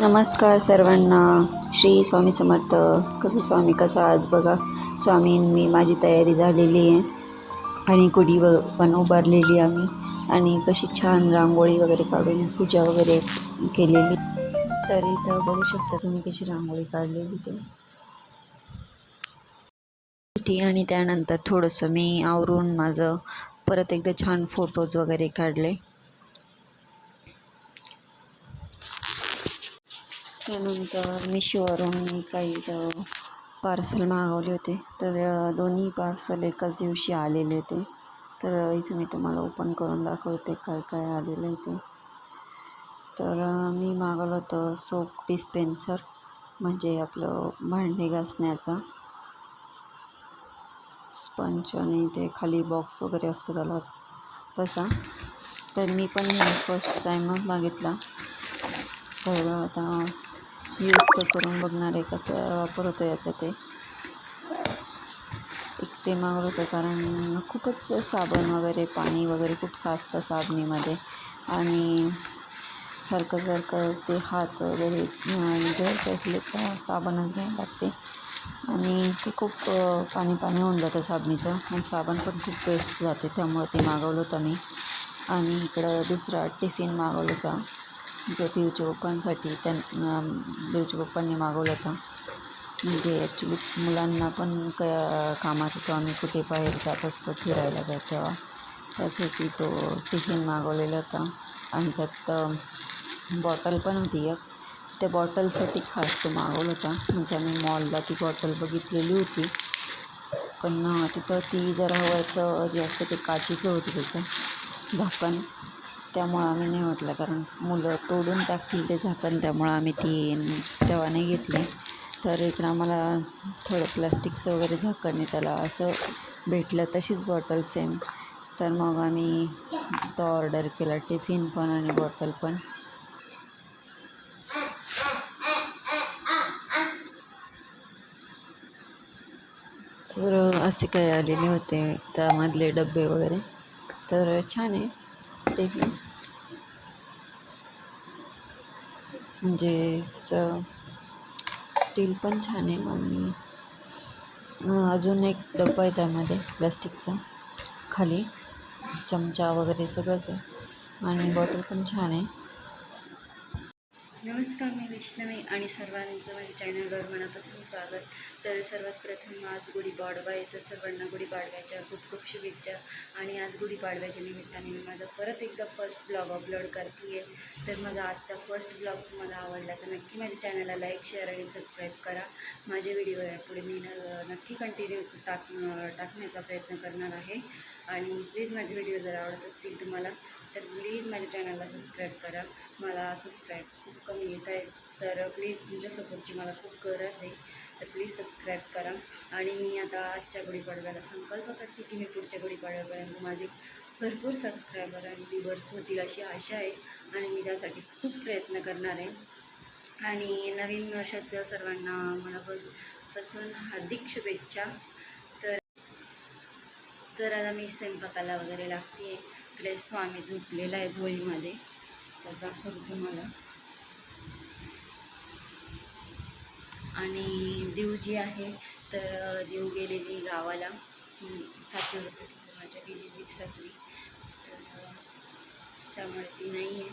नमस्कार सर्वांना. श्री स्वामी समर्थ. कसं स्वामी कसं आज? बघा स्वामी मी माझी तयारी झालेली आहे. आणि गुढी व पण उभारलेली आम्ही. आणि कशी छान रांगोळी वगैरे काढून पूजा वगैरे केलेली. तर इथं बघू शकता तुम्ही कशी रांगोळी काढलेली ते. आणि त्यानंतर थोडंसं मी आवरून माझं परत एकदा छान फोटोज वगैरे काढले. त्यानंतर मिशोवरून मी काही पार्सल मागवले होते. तर दोन्ही पार्सल एकाच दिवशी आलेले होते. तर इथे मी तुम्हाला ओपन करून दाखवते काय काय आलेलं आहे ते. तर मी मागवलं होतं सोप डिस्पेन्सर म्हणजे आपलं भांडे घासण्याचा स्पंच आणि ते खाली बॉक्स वगैरे असतो त्याला तसा. तर मी पण फर्स्ट टाईम मागितला. तर आता यूज तर करून बघणार आहे कसं वापर होतो याचा ते. एक ते मागवलं होतं कारण खूपच साबण वगैरे पाणी वगैरे खूप साचतं साबणीमध्ये. आणि सारखं सारखं ते हात वगैरे घ्यायचे असले तर साबणच घ्यायला लागते. आणि ते खूप पाणी पाणी होऊन जातं साबणीचं. आणि साबण पण खूप वेस्ट जाते त्यामुळे ते मागवलं होतं मी. आणि इकडं दुसरा टिफिन मागवलं होता. जो देवच्या बाप्पांसाठी त्यां देवच्या बाप्पांनी मागवलं होतं. म्हणजे ॲक्च्युली मुलांना पण क कामात होतो. आम्ही कुठे बाहेर जात असतो फिरायला जात तेव्हा त्यासाठी तो टिफिन मागवलेला होता. आणि त्यात बॉटल पण होती एक. त्या बॉटलसाठी खास तो मागवला होता. म्हणजे आम्ही मॉलला ती बॉटल बघितलेली होती. पण तिथं ती जरा वरचं जे असतं ते काचेचं होतं त्याचं. झाकण. त्यामुळं आम्ही नाही म्हटलं कारण मुलं तोडून टाकतील ते झाकण त्यामुळं आम्ही ती तेव्हा नाही घेतली. तर इकडं आम्हाला थोडं प्लास्टिकचं वगैरे झाकण आहे त्याला असं भेटलं तशीच बॉटल सेम. तर मग आम्ही तो ऑर्डर केला टिफिन पण आणि बॉटल पण. तर असे काही आलेले होते त्यामधले डबे वगैरे. तर छान आहे. टिफिन म्हणजे त्याचं स्टील पण छान आहे आणि अजून एक डब्बा आहे त्यामध्ये प्लॅस्टिकचा. खाली चमचा वगैरे सगळंच आहे. आणि बॉटल पण छान आहे. नमस्कार मी वैष्णवी आणि सर्वांचं माझ्या चॅनलवर मनापासून स्वागत. तर सर्वात प्रथम आज गुढीपाडवा आहे. तर सर्वांना गुढीपाडव्याच्या खूप खूप शुभेच्छा. आणि आज गुढीपाडव्याच्या निमित्ताने मी माझा परत एकदा फर्स्ट ब्लॉग अपलोड करते आहे तर माझा आजचा फर्स्ट ब्लॉग तुम्हाला आवडला तर नक्की माझ्या चॅनलला लाईक शेअर आणि सबस्क्राईब करा. माझे व्हिडिओ यापुढे मी न नक्की कंटिन्यू टाक टाकण्याचा प्रयत्न करणार आहे. आणि प्लीज माझे व्हिडिओ जर आवडत असतील तुम्हाला तर प्लीज माझ्या चॅनलला सबस्क्राईब करा. मला सबस्क्राईब खूप कमी येत आहे तर प्लीज तुमच्या सपोर्टची मला खूप गरज आहे. तर प्लीज सबस्क्राईब करा. आणि मी आता आजच्या गुढीपाडव्याला संकल्प करते की मी पुढच्या गुढीपाडव्यापर्यंत माझे भरपूर सबस्क्रायबर आणि व्ह्युअर्स होतील अशी आशा आहे. आणि मी त्यासाठी खूप प्रयत्न करणार आहे. आणि नवीन वर्षाचं सर्वांना मनापासून हार्दिक शुभेच्छा. तर तर आता मी स्वयंपाकाला वगैरे लागते. इकडे स्वामी झोपलेला आहे झोळीमध्ये. तर दाखवतो तुम्हाला. आणि देव जी आहे तर देव गेलेली गावाला. सासर माझ्या गेलेली सासरी. तर त्यामुळे ती नाही आहे.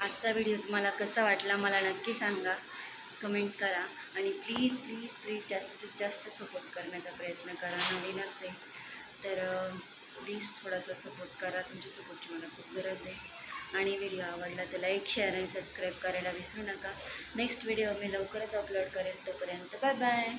आजचा व्हिडिओ तुम्हाला कसा वाटला मला नक्की सांगा. कमेंट करा आणि प्लीज प्लीज प्लीज जास्तीत जास्त सपोर्ट करण्याचा प्रयत्न करा. नवीनच आहे. तर प्लीज थोडासा सपोर्ट करा. तुमच्या सपोर्टची मला खूप गरज आहे. आणि व्हिडिओ आवडला तर लाईक शेअर आणि सबस्क्राईब करायला विसरू नका. नेक्स्ट व्हिडिओ मी लवकरच अपलोड करेल तोपर्यंत बाय बाय